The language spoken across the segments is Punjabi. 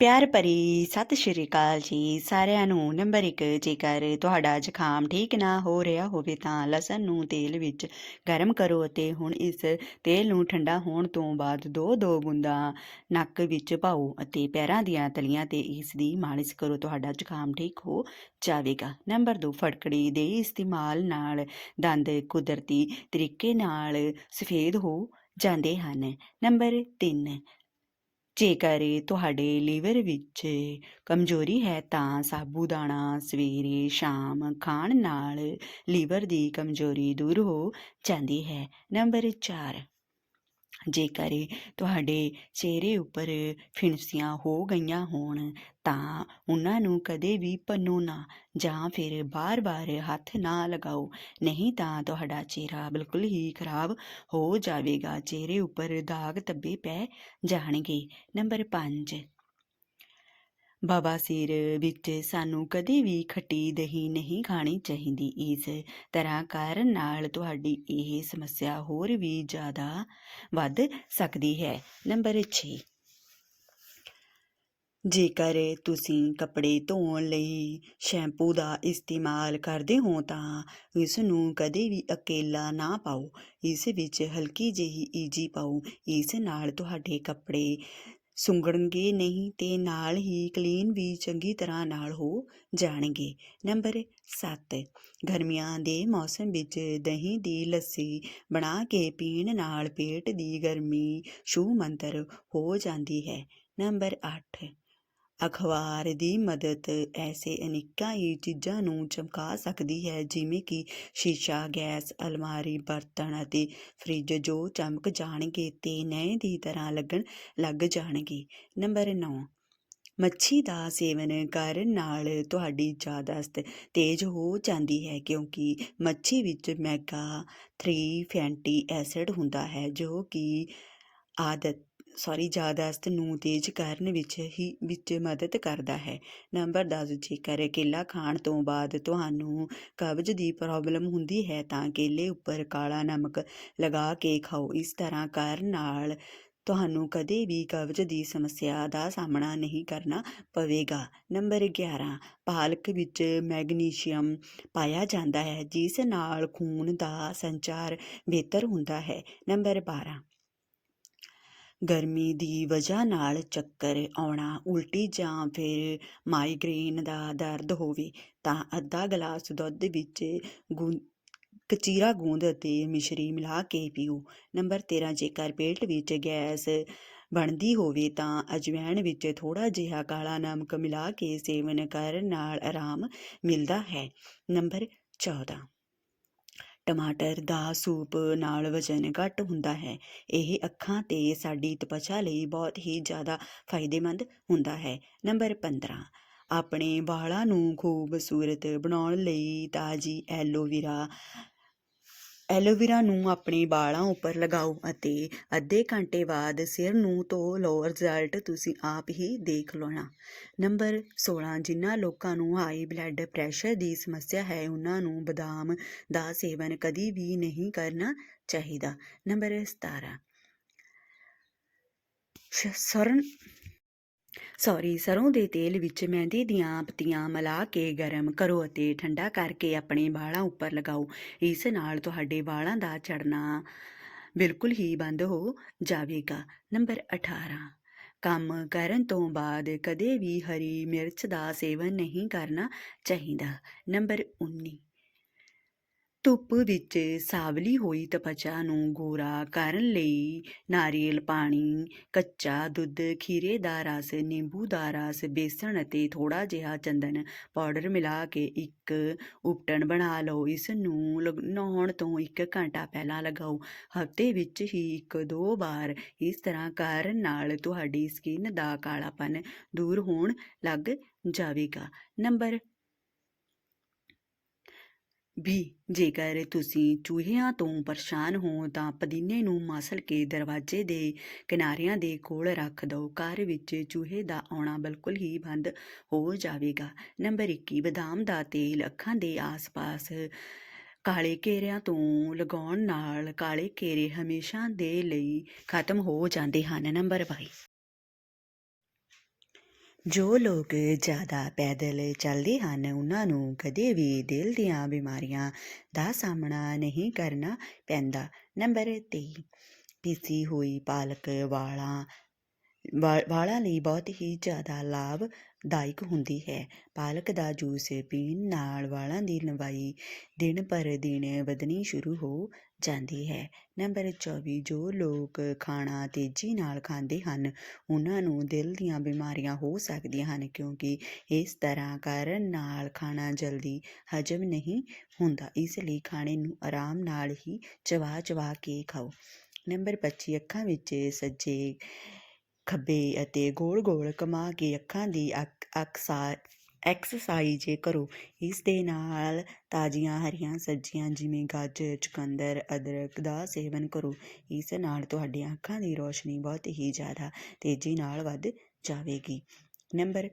ਪਿਆਰ ਭਰੀ ਸਤਿ ਸ਼੍ਰੀ ਅਕਾਲ ਜੀ। ਸਾਰਿਆਂ ਨੂੰ ਨੰਬਰ 1 ਜੇਕਰ ਤੁਹਾਡਾ ਜ਼ੁਕਾਮ ਠੀਕ ਨਾ ਹੋ ਰਿਹਾ ਹੋਵੇ ਤਾਂ ਲਸਣ ਨੂੰ ਤੇਲ ਵਿੱਚ ਗਰਮ ਕਰੋ ਅਤੇ ਹੁਣ ਇਸ ਤੇਲ ਨੂੰ ਠੰਡਾ ਹੋਣ ਤੋਂ ਬਾਅਦ ਦੋ ਦੋ ਬੂੰਦਾਂ ਨੱਕ ਵਿੱਚ ਪਾਓ ਅਤੇ ਪੈਰਾਂ ਦੀਆਂ ਤਲੀਆਂ ਤੇ ਇਸ ਦੀ ਮਾਲਿਸ਼ ਕਰੋ, ਤੁਹਾਡਾ ਜ਼ੁਕਾਮ ਠੀਕ ਹੋ ਜਾਵੇਗਾ। ਨੰਬਰ 2 ਫਟਕੜੀ ਦੇ ਇਸਤੇਮਾਲ ਨਾਲ ਦੰਦ ਕੁਦਰਤੀ ਤਰੀਕੇ ਨਾਲ ਸਫੇਦ ਹੋ ਜਾਂਦੇ ਹਨ। ਨੰਬਰ 3 ਜੇਕਰ ਤੁਹਾਡੇ ਲੀਵਰ ਵਿੱਚ ਕਮਜ਼ੋਰੀ ਹੈ, ਤਾਂ ਸਾਬੂਦਾਨਾ ਸਵੇਰੇ ਸ਼ਾਮ ਖਾਣ ਨਾਲ ਲੀਵਰ ਦੀ ਕਮਜ਼ੋਰੀ ਦੂਰ ਹੋ ਜਾਂਦੀ ਹੈ। ਨੰਬਰ 4 ਜੇਕਰ ਤੁਹਾਡੇ ਚਿਹਰੇ ਉੱਪਰ ਫਿਣਸੀਆਂ ਹੋ ਗਈਆਂ ਹੋਣ, ਤਾਂ ਉਹਨਾਂ ਨੂੰ ਕਦੇ ਵੀ ਭੰਨੋ ਨਾ ਜਾਂ ਫਿਰ ਬਾਰ-ਬਾਰ ਹੱਥ ਨਾ ਲਗਾਓ। ਨਹੀਂ ਤਾਂ ਤੁਹਾਡਾ ਚਿਹਰਾ ਬਿਲਕੁਲ ਹੀ ਖਰਾਬ ਹੋ ਜਾਵੇਗਾ। ਚਿਹਰੇ ਉੱਪਰ ਦਾਗ ਧੱਬੇ ਪੈ ਜਾਣਗੇ। ਨੰਬਰ 5 ਬਾਬਾ ਬਵਾਸੀਰ ਵਿੱਚ ਸਾਨੂੰ ਕਦੇ ਵੀ ਖੱਟੀ ਦਹੀਂ ਨਹੀਂ ਖਾਣੀ ਚਾਹੀਦੀ। ਇਸ ਤਰ੍ਹਾਂ ਕਾਰਨ ਨਾਲ ਤੁਹਾਡੀ ਇਹ ਸਮੱਸਿਆ ਹੋਰ ਵੀ ਜ਼ਿਆਦਾ ਵੱਧ ਸਕਦੀ ਹੈ। ਨੰਬਰ 6 ਜੇਕਰ ਤੁਸੀਂ ਕੱਪੜੇ ਧੋਣ ਲਈ ਸ਼ੈਂਪੂ ਦਾ ਇਸਤੇਮਾਲ ਕਰਦੇ ਹੋ ਤਾਂ ਇਸ ਨੂੰ ਕਦੇ ਵੀ ਇਕੱਲਾ ਨਾ ਪਾਓ। ਇਸ ਵਿੱਚ ਹਲਕੀ ਜਿਹੀ ਈਜੀ ਪਾਓ। ਇਸ ਨਾਲ ਤੁਹਾਡੇ ਕੱਪੜੇ ਸੁੰਗੜਨਗੇ ਨਹੀਂ ਤੇ ਨਾਲ ਹੀ ਕਲੀਨ ਵੀ ਚੰਗੀ ਤਰ੍ਹਾਂ ਨਾਲ ਹੋ ਜਾਣਗੇ। ਨੰਬਰ 7 ਗਰਮੀਆਂ ਦੇ ਮੌਸਮ ਵਿੱਚ ਦਹੀਂ ਦੀ ਲੱਸੀ ਬਣਾ ਕੇ ਪੀਣ ਨਾਲ ਪੇਟ ਦੀ ਗਰਮੀ ਛੂ ਮੰਤਰ ਹੋ ਜਾਂਦੀ ਹੈ। ਨੰਬਰ 8 ਅਖਬਾਰ ਦੀ ਮਦਦ ਐਸੇ ਅਨੇਕਾਂ ਹੀ ਚੀਜ਼ਾਂ ਨੂੰ ਚਮਕਾ ਸਕਦੀ ਹੈ, ਜਿਵੇਂ ਕਿ ਸ਼ੀਸ਼ਾ, ਗੈਸ, ਅਲਮਾਰੀ, ਬਰਤਨ ਅਤੇ ਫ੍ਰਿਜ ਜੋ ਚਮਕ ਜਾਣਗੇ ਤੇ ਨਵੇਂ ਦੀ ਤਰ੍ਹਾਂ ਲੱਗਣ ਲੱਗ ਜਾਣਗੇ। ਨੰਬਰ 9 ਮੱਛੀ ਦਾ ਸੇਵਨ ਕਰਨ ਨਾਲ ਤੁਹਾਡੀ ਯਾਦਾਸ਼ਤ ਤੇਜ਼ ਹੋ ਜਾਂਦੀ ਹੈ, ਕਿਉਂਕਿ ਮੱਛੀ ਵਿੱਚ ਮੈਗਾ 3 ਫੈਂਟੀ ਐਸਿਡ ਹੁੰਦਾ ਹੈ, ਜੋ ਕਿ ਆਦਤ ਸੌਰੀ ਯਾਦਾਸ਼ਤ ਨੂੰ ਤੇਜ਼ ਕਰਨ ਵਿੱਚ ਹੀ ਵਿੱਚ ਮਦਦ ਕਰਦਾ ਹੈ। ਨੰਬਰ 10 ਜੇਕਰ ਕੇਲਾ ਖਾਣ ਤੋਂ ਬਾਅਦ ਤੁਹਾਨੂੰ ਕਬਜ਼ ਦੀ ਪ੍ਰੋਬਲਮ ਹੁੰਦੀ ਹੈ ਤਾਂ ਕੇਲੇ ਉੱਪਰ ਕਾਲਾ ਨਮਕ ਲਗਾ ਕੇ ਖਾਓ। ਇਸ ਤਰ੍ਹਾਂ ਕਰਨ ਨਾਲ ਤੁਹਾਨੂੰ ਕਦੇ ਵੀ ਕਬਜ਼ ਦੀ ਸਮੱਸਿਆ ਦਾ ਸਾਹਮਣਾ ਨਹੀਂ ਕਰਨਾ ਪਵੇਗਾ। ਨੰਬਰ 11 ਪਾਲਕ ਵਿੱਚ ਮੈਗਨੀਸ਼ੀਅਮ ਪਾਇਆ ਜਾਂਦਾ ਹੈ, ਜਿਸ ਨਾਲ ਖੂਨ ਦਾ ਸੰਚਾਰ ਬਿਹਤਰ ਹੁੰਦਾ ਹੈ। ਨੰਬਰ 12 ਗਰਮੀ ਦੀ ਵਜ੍ਹਾ ਨਾਲ ਚੱਕਰ ਆਉਣਾ ਉਲਟੀ ਜਾਂ ਫਿਰ ਮਾਈਗ੍ਰੇਨ ਦਾ ਦਰਦ ਹੋਵੇ, ਤਾਂ ਅੱਧਾ ਗਲਾਸ ਦੁੱਧ ਵਿੱਚ ਗੁ ਕਚੀਰਾ ਗੂੰਦ ਅਤੇ ਮਿਸ਼ਰੀ ਮਿਲਾ ਕੇ ਪੀਓ। ਨੰਬਰ 13 ਜੇਕਰ ਪੇਟ ਵਿੱਚ ਗੈਸ ਬਣਦੀ ਹੋਵੇ, ਤਾਂ ਅਜਵਾਇਣ ਵਿੱਚ ਥੋੜਾ ਜਿਹਾ ਕਾਲਾ ਨਮਕ ਮਿਲਾ ਕੇ ਸੇਵਨ ਕਰਨ ਨਾਲ ਆਰਾਮ ਮਿਲਦਾ ਹੈ। ਨੰਬਰ 14 ਟਮਾਟਰ ਦਾ ਸੂਪ ਨਾਲ ਵਜ਼ਨ ਘੱਟ ਹੁੰਦਾ ਹੈ। ਇਹ ਅੱਖਾਂ ਤੇ ਸਾਡੀ ਤਵਚਾ ਲਈ ਬਹੁਤ ਹੀ ਜ਼ਿਆਦਾ ਫਾਇਦੇਮੰਦ ਹੁੰਦਾ ਹੈ। ਨੰਬਰ 15 ਆਪਣੇ ਵਾਲਾਂ ਨੂੰ ਖੂਬਸੂਰਤ ਬਣਾਉਣ ਲਈ ਤਾਜ਼ੀ ਐਲੋਵੇਰਾ ਐਲੋਵੀਰਾ ਨੂੰ ਆਪਣੇ ਵਾਲਾਂ ਉੱਪਰ ਲਗਾਓ ਅਤੇ ਅੱਧੇ ਘੰਟੇ ਬਾਅਦ ਸਿਰ ਨੂੰ ਧੋ ਲਓ। ਰਿਜ਼ਲਟ ਤੁਸੀਂ ਆਪ ਹੀ ਦੇਖ ਲੈਣਾ। ਨੰਬਰ 16 ਜਿਨ੍ਹਾਂ ਲੋਕਾਂ ਨੂੰ ਹਾਈ ਬਲੱਡ ਪ੍ਰੈਸ਼ਰ ਦੀ ਸਮੱਸਿਆ ਹੈ, ਉਹਨਾਂ ਨੂੰ ਬਦਾਮ ਦਾ ਸੇਵਨ ਕਦੀ ਵੀ ਨਹੀਂ ਕਰਨਾ ਚਾਹੀਦਾ। ਨੰਬਰ 17 ਸਰਨ ਸੌਰੀ ਸਰੋਂ ਦੇ ਤੇਲ ਵਿੱਚ ਮਹਿੰਦੀ ਦੀਆਂ ਪੱਤੀਆਂ ਮਿਲਾ ਕੇ ਗਰਮ ਕਰੋ ਅਤੇ ਠੰਡਾ ਕਰਕੇ ਆਪਣੇ ਵਾਲਾਂ ਉੱਪਰ ਲਗਾਓ। ਇਸ ਨਾਲ ਤੁਹਾਡੇ ਵਾਲਾਂ ਦਾ ਝੜਨਾ ਬਿਲਕੁਲ ਹੀ ਬੰਦ ਹੋ ਜਾਵੇਗਾ। ਨੰਬਰ 18 ਕੰਮ ਕਰਨ ਤੋਂ ਬਾਅਦ ਕਦੇ ਵੀ ਹਰੀ ਮਿਰਚ ਦਾ ਸੇਵਨ ਨਹੀਂ ਕਰਨਾ ਚਾਹੀਦਾ। ਨੰਬਰ 19 ਧੁੱਪ ਵਿੱਚ ਸਾਵਲੀ ਹੋਈ ਤਵਚਾ ਨੂੰ ਗੋਰਾ ਕਰਨ ਲਈ ਨਾਰੀਅਲ ਪਾਣੀ, ਕੱਚਾ ਦੁੱਧ, ਖੀਰੇ ਦਾ ਰਸ, ਨਿੰਬੂ ਦਾ ਰਸ, ਬੇਸਣ ਅਤੇ ਥੋੜਾ ਜਿਹਾ ਚੰਦਨ ਪਾਊਡਰ ਮਿਲਾ ਕੇ ਇੱਕ ਉਪਟਣ ਬਣਾ ਲਓ। ਇਸ ਨੂੰ ਲਗ- ਨਹਾਉਣ ਤੋਂ ਇੱਕ ਘੰਟਾ ਪਹਿਲਾਂ ਲਗਾਓ। ਹਫ਼ਤੇ ਵਿੱਚ ਹੀ ਇੱਕ ਦੋ ਵਾਰ ਇਸ ਤਰ੍ਹਾਂ ਕਰਨ ਨਾਲ ਤੁਹਾਡੀ ਸਕਿਨ ਦਾ ਕਾਲਾਪਨ ਦੂਰ ਹੋਣ ਲੱਗ ਜਾਵੇਗਾ। ਨੰਬਰ ਵੀ ਜੇਕਰ ਤੁਸੀਂ ਚੂਹਿਆਂ ਤੋਂ ਪਰੇਸ਼ਾਨ ਹੋ, ਤਾਂ ਪੁਦੀਨੇ ਨੂੰ ਮਾਸਲ ਕੇ ਦਰਵਾਜ਼ੇ ਦੇ ਕਿਨਾਰਿਆਂ ਦੇ ਕੋਲ ਰੱਖ ਦਿਓ ਘਰ ਵਿੱਚ ਚੂਹੇ ਦਾ ਆਉਣਾ ਬਿਲਕੁਲ ਹੀ ਬੰਦ ਹੋ ਜਾਵੇਗਾ। ਨੰਬਰ 21 ਬਦਾਮ ਦਾ ਤੇਲ ਅੱਖਾਂ ਦੇ ਆਸ-ਪਾਸ ਕਾਲੇ ਘੇਰਿਆਂ ਤੋਂ ਲਗਾਉਣ ਨਾਲ ਕਾਲੇ ਘੇਰੇ ਹਮੇਸ਼ਾ ਦੇ ਲਈ ਖਤਮ ਹੋ ਜਾਂਦੇ ਹਨ। ਨੰਬਰ 22 ਜੋ ਲੋਕ ਜ਼ਿਆਦਾ ਪੈਦਲ ਚੱਲਦੇ ਹਨ, ਉਹਨਾਂ ਨੂੰ ਕਦੇ ਵੀ ਦਿਲ ਦੀਆਂ ਬਿਮਾਰੀਆਂ ਦਾ ਸਾਹਮਣਾ ਨਹੀਂ ਕਰਨਾ ਪੈਂਦਾ। ਨੰਬਰ 23 ਪੀਸੀ ਹੋਈ ਪਾਲਕ ਵਾਲਾਂ ਵਾਲਾਂ ਲਈ ਬਹੁਤ ਹੀ ਜ਼ਿਆਦਾ ਲਾਭ ਦਾਇਕ ਹੁੰਦੀ ਹੈ। ਪਾਲਕ ਦਾ ਜੂਸ ਪੀਣ ਨਾਲ ਵਾਲਾਂ ਦੀ ਲੰਬਾਈ ਦਿਨ ਪਰ ਦਿਨ ਵਧਣੀ ਸ਼ੁਰੂ ਹੋ ਜਾਂਦੀ ਹੈ। ਨੰਬਰ 24 ਜੋ ਲੋਕ ਖਾਣਾ ਤੇਜ਼ੀ ਨਾਲ ਖਾਂਦੇ ਹਨ, ਉਹਨਾਂ ਨੂੰ ਦਿਲ ਦੀਆਂ ਬਿਮਾਰੀਆਂ ਹੋ ਸਕਦੀਆਂ ਹਨ ਕਿਉਂਕਿ ਇਸ ਤਰ੍ਹਾਂ ਕਰਨ ਨਾਲ ਖਾਣਾ ਜਲਦੀ ਹਜਮ ਨਹੀਂ ਹੁੰਦਾ। ਇਸ ਲਈ ਖਾਣੇ ਨੂੰ ਆਰਾਮ ਨਾਲ ਹੀ ਚਵਾ ਚਵਾ ਕੇ ਖਾਓ। ਨੰਬਰ 25 ਅੱਖਾਂ ਵਿੱਚ ਸੱਜੇ ਖੱਬੇ ਅਤੇ ਗੋਲ ਗੋਲ ਘੁਮਾ ਕੇ ਅੱਖਾਂ ਦੀ ਅਕ- ਅਕਸਾ ਐਕਸਰਸਾਈਜ਼ ਕਰੋ। ਇਸ ਦੇ ਨਾਲ ਤਾਜ਼ੀਆਂ ਹਰੀਆਂ ਸਬਜ਼ੀਆਂ ਜਿਵੇਂ ਗਾਜਰ, ਚੁਕੰਦਰ, ਅਦਰਕ ਦਾ ਸੇਵਨ ਕਰੋ। ਇਸ ਨਾਲ ਤੁਹਾਡੀਆਂ ਅੱਖਾਂ ਦੀ ਰੋਸ਼ਨੀ ਬਹੁਤ ਹੀ ਜ਼ਿਆਦਾ ਤੇਜ਼ੀ ਨਾਲ ਵੱਧ ਜਾਵੇਗੀ। ਨੰਬਰ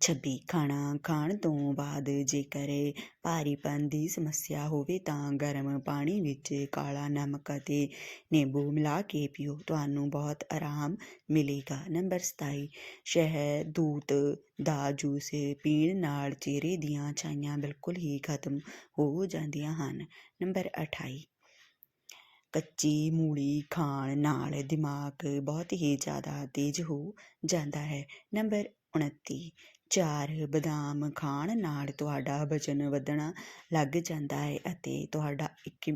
26 ਖਾਣਾ ਖਾਣ ਤੋਂ ਬਾਅਦ ਜੇਕਰ ਭਾਰੀਪਨ ਦੀ ਸਮੱਸਿਆ ਹੋਵੇ ਤਾਂ ਗਰਮ ਪਾਣੀ ਵਿੱਚ ਕਾਲਾ ਨਮਕ ਅਤੇ ਨਿੰਬੂ ਮਿਲਾ ਕੇ ਪੀਓ। ਤੁਹਾਨੂੰ ਬਹੁਤ ਆਰਾਮ ਮਿਲੇਗਾ। ਨੰਬਰ 27 ਸ਼ਹਿਦੂਤ ਦਾ ਜੂਸ ਪੀਣ ਨਾਲ ਚਿਹਰੇ ਦੀਆਂ ਛਾਈਆਂ ਬਿਲਕੁਲ ਹੀ ਖਤਮ ਹੋ ਜਾਂਦੀਆਂ ਹਨ। ਨੰਬਰ 28 ਕੱਚੀ ਮੂਲੀ ਖਾਣ ਨਾਲ ਦਿਮਾਗ ਬਹੁਤ ਹੀ ਜ਼ਿਆਦਾ ਤੇਜ਼ ਹੋ ਜਾਂਦਾ ਹੈ। ਨੰਬਰ 29 ਚਾਰ ਬਦਾਮ ਖਾਣ ਨਾਲ ਤੁਹਾਡਾ ਵਜ਼ਨ ਵਧਣਾ ਲੱਗ ਜਾਂਦਾ ਹੈ ਅਤੇ ਤੁਹਾਡਾ ਇੱਕ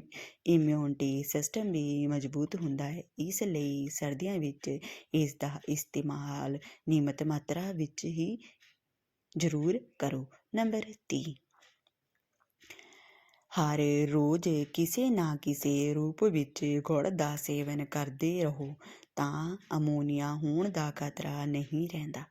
ਇਮਿਊਨਿਟੀ ਸਿਸਟਮ ਵੀ ਮਜ਼ਬੂਤ ਹੁੰਦਾ ਹੈ। ਇਸ ਲਈ ਸਰਦੀਆਂ ਵਿੱਚ ਇਸ ਦਾ ਇਸਤੇਮਾਲ ਨਿਯਮਤ ਮਾਤਰਾ ਵਿੱਚ ਹੀ ਜ਼ਰੂਰ ਕਰੋ। ਨੰਬਰ 30 ਹਰ ਰੋਜ਼ ਕਿਸੇ ਨਾ ਕਿਸੇ ਰੂਪ ਵਿੱਚ ਗੁੜ ਦਾ ਸੇਵਨ ਕਰਦੇ ਰਹੋ ਤਾਂ ਅਮੋਨੀਆ ਹੋਣ ਦਾ ਖਤਰਾ ਨਹੀਂ ਰਹਿੰਦਾ।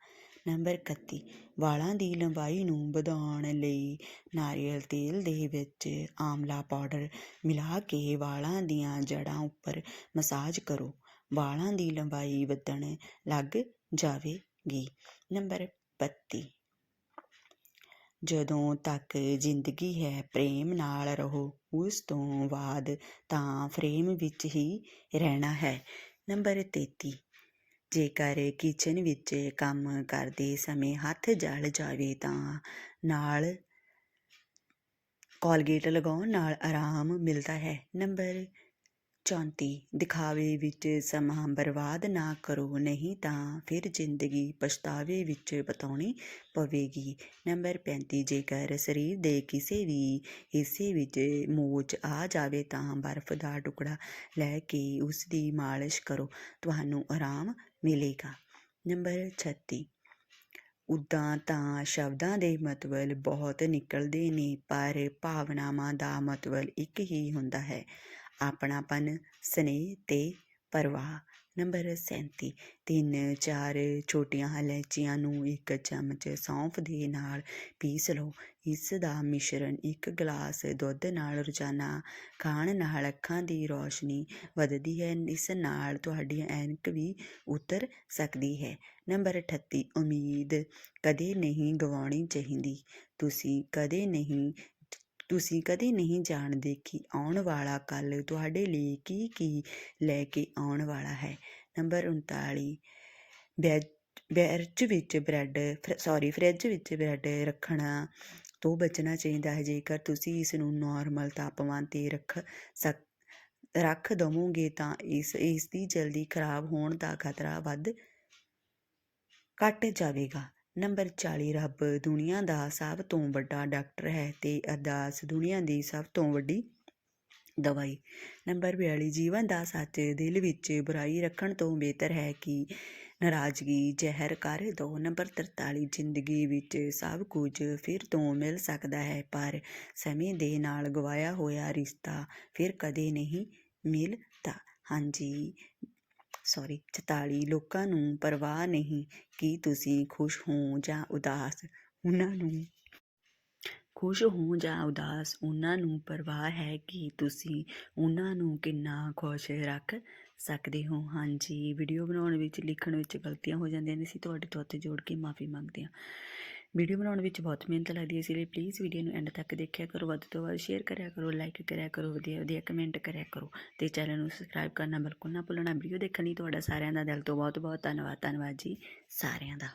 ਨੰਬਰ 31 ਵਾਲਾਂ ਦੀ ਲੰਬਾਈ ਨੂੰ ਵਧਾਉਣ ਲਈ ਨਾਰੀਅਲ ਤੇਲ ਦੇ ਵਿੱਚ ਆਮਲਾ ਪਾਊਡਰ ਮਿਲਾ ਕੇ ਵਾਲਾਂ ਦੀਆਂ ਜੜ੍ਹਾਂ ਉੱਪਰ ਮਸਾਜ ਕਰੋ। ਵਾਲਾਂ ਦੀ ਲੰਬਾਈ ਵਧਣ ਲੱਗ ਜਾਵੇਗੀ। ਨੰਬਰ 32 ਜਦੋਂ ਤੱਕ ਜ਼ਿੰਦਗੀ ਹੈ ਪ੍ਰੇਮ ਨਾਲ ਰਹੋ, ਉਸ ਤੋਂ ਬਾਅਦ ਤਾਂ ਫਰੇਮ ਵਿੱਚ ਹੀ ਰਹਿਣਾ ਹੈ। ਨੰਬਰ 33 ਜੇਕਰ ਕਿਚਨ ਵਿੱਚ ਕੰਮ ਕਰਦੇ ਸਮੇਂ ਹੱਥ ਜਲ ਜਾਵੇ ਤਾਂ ਨਾਲ ਕੋਲਗੇਟ ਲਗਾਉਣ ਨਾਲ ਆਰਾਮ ਮਿਲਦਾ ਹੈ। ਨੰਬਰ 34 ਦਿਖਾਵੇ ਵਿੱਚ ਸਮਾਂ ਬਰਬਾਦ ਨਾ ਕਰੋ, ਨਹੀਂ ਤਾਂ ਫਿਰ ਜ਼ਿੰਦਗੀ ਪਛਤਾਵੇ ਵਿੱਚ ਬਿਤਾਉਣੀ ਪਵੇਗੀ। ਨੰਬਰ 35 ਜੇਕਰ ਸਰੀਰ ਦੇ ਕਿਸੇ ਵੀ ਹਿੱਸੇ ਵਿੱਚ ਮੋਚ ਆ ਜਾਵੇ ਤਾਂ ਬਰਫ਼ ਦਾ ਟੁਕੜਾ ਲੈ ਕੇ ਉਸ ਦੀ ਮਾਲਿਸ਼ ਕਰੋ, ਤੁਹਾਨੂੰ ਆਰਾਮ ਮਿਲੇਗਾ। ਨੰਬਰ 36 ਉਦਾਂ ਤਾਂ ਸ਼ਬਦਾਂ ਦੇ ਮਤਲਬ ਬਹੁਤ ਨਿਕਲਦੇ ਨੇ, ਪਰ ਭਾਵਨਾਵਾਂ ਦਾ ਮਤਲਬ ਇੱਕ ਹੀ ਹੁੰਦਾ ਹੈ। ਆਪਣਾਪਨ, ਸਨੇਹ ਤੇ ਪਰਵਾਹ। ਨੰਬਰ 37 ਤਿੰਨ ਚਾਰ ਛੋਟੀਆਂ ਇਲਾਇਚੀਆਂ ਨੂੰ ਇੱਕ ਚਮਚ ਸੌਂਫ ਦੇ ਨਾਲ ਪੀਸ ਲਓ। ਇਸ ਦਾ ਮਿਸ਼ਰਣ ਇੱਕ ਗਲਾਸ ਦੁੱਧ ਨਾਲ ਰੋਜ਼ਾਨਾ ਖਾਣ ਨਾਲ ਅੱਖਾਂ ਦੀ ਰੋਸ਼ਨੀ ਵੱਧਦੀ ਹੈ। ਇਸ ਨਾਲ ਤੁਹਾਡੀ ਐਨਕ ਵੀ ਉਤਰ ਸਕਦੀ ਹੈ। ਨੰਬਰ 38 ਉਮੀਦ। ਕਦੇ ਨਹੀਂ ਗਵਾਉਣੀ ਚਾਹੀਦੀ। ਤੁਸੀਂ ਕਦੇ ਨਹੀਂ ਤੁਸੀਂ ਕਦੇ ਨਹੀਂ ਜਾਣਦੇ ਕਿ ਆਉਣ ਵਾਲਾ ਕੱਲ ਤੁਹਾਡੇ ਲਈ ਕੀ ਕੀ ਲੈ ਕੇ ਆਉਣ ਵਾਲਾ ਹੈ। ਨੰਬਰ 39 ਵੈਜ ਵੈਜ ਵਿੱਚ ਬ੍ਰੈਡ ਸੌਰੀ, ਫ੍ਰਿਜ ਵਿੱਚ ਬ੍ਰੈਡ ਰੱਖਣਾ ਤੋਂ ਬਚਣਾ ਚਾਹੀਦਾ ਹੈ। ਜੇਕਰ ਤੁਸੀਂ ਇਸ ਨੂੰ ਨਾਰਮਲ ਤਾਪਮਾਨ ਤੇ ਰੱਖ ਸਕ, ਰੱਖ ਦਵੋਗੇ ਤਾਂ ਇਸ ਇਸ ਦੀ ਜਲਦੀ ਖਰਾਬ ਹੋਣ ਦਾ ਖਤਰਾ ਵੱਧ ਘਟ ਜਾਵੇਗਾ। ਨੰਬਰ 40 ਰੱਬ ਦੁਨੀਆ ਦਾ ਸਭ ਤੋਂ ਵੱਡਾ ਡਾਕਟਰ ਹੈ ਤੇ ਅਰਦਾਸ ਦੁਨੀਆ ਦੀ ਸਭ ਤੋਂ ਵੱਡੀ ਦਵਾਈ। ਨੰਬਰ 42 ਜੀਵਨ ਦਾ ਸੱਚ ਦਿਲ ਵਿੱਚ ਬੁਰਾਈ ਰੱਖਣ ਤੋਂ ਬਿਹਤਰ ਹੈ ਕਿ ਨਾਰਾਜ਼ਗੀ ਜ਼ਹਿਰ ਕਰ ਦੋ। ਨੰਬਰ 43 ਜ਼ਿੰਦਗੀ ਵਿੱਚ ਸਭ ਕੁਝ ਫਿਰ ਤੋਂ ਮਿਲ ਸਕਦਾ ਹੈ, ਪਰ ਸਮੇਂ ਦੇ ਨਾਲ ਗਵਾਇਆ ਹੋਇਆ ਰਿਸ਼ਤਾ ਫਿਰ ਕਦੇ ਨਹੀਂ ਮਿਲਦਾ। ਹਾਂਜੀ ਸੋਰੀ 44 ਲੋਕਾਂ ਨੂੰ ਪਰਵਾਹ ਨਹੀਂ ਕਿ ਤੁਸੀਂ ਖੁਸ਼ ਹੋ ਜਾਂ ਉਦਾਸ। ਉਹਨਾਂ ਨੂੰ ਖੁਸ਼ ਹੋ ਜਾਂ ਉਦਾਸ, ਉਹਨਾਂ ਨੂੰ ਪਰਵਾਹ ਹੈ ਕਿ ਤੁਸੀਂ ਉਹਨਾਂ ਨੂੰ ਕਿੰਨਾ ਖੁਸ਼ ਰੱਖ ਸਕਦੇ ਹੋ। ਹਾਂਜੀ ਵੀਡੀਓ ਬਣਾਉਣ ਵਿੱਚ, ਲਿਖਣ ਵਿੱਚ ਗਲਤੀਆਂ ਹੋ ਜਾਂਦੀਆਂ ਨੇ। ਅਸੀਂ ਤੁਹਾਡੇ ਤੋਂ ਹੱਥ ਜੋੜ ਕੇ ਮਾਫੀ ਮੰਗਦੇ ਹਾਂ। ਵੀਡੀਓ ਬਣਾਉਣ ਵਿੱਚ ਬਹੁਤ ਮਿਹਨਤ ਲੱਗਦੀ ਹੈ, ਇਸ ਲਈ ਪਲੀਜ਼ ਵੀਡੀਓ ਨੂੰ ਐਂਡ ਤੱਕ ਦੇਖਿਆ ਕਰੋ, ਵੱਧ ਤੋਂ ਵੱਧ ਸ਼ੇਅਰ ਕਰਿਆ ਕਰੋ ਲਾਈਕ ਕਰਿਆ ਕਰੋ, ਵਧੀਆ ਵਧੀਆ ਕਮੈਂਟ ਕਰਿਆ ਕਰੋ ਤੇ ਚੈਨਲ ਨੂੰ ਸਬਸਕ੍ਰਾਈਬ ਕਰਨਾ ਬਿਲਕੁਲ ਨਾ ਭੁੱਲਣਾ ਵੀਡੀਓ ਦੇਖਣ ਲਈ ਤੁਹਾਡਾ ਸਾਰਿਆਂ ਦਾ ਦਿਲ ਤੋਂ ਬਹੁਤ ਬਹੁਤ ਧੰਨਵਾਦ ਧੰਨਵਾਦ ਜੀ ਸਾਰਿਆਂ ਦਾ।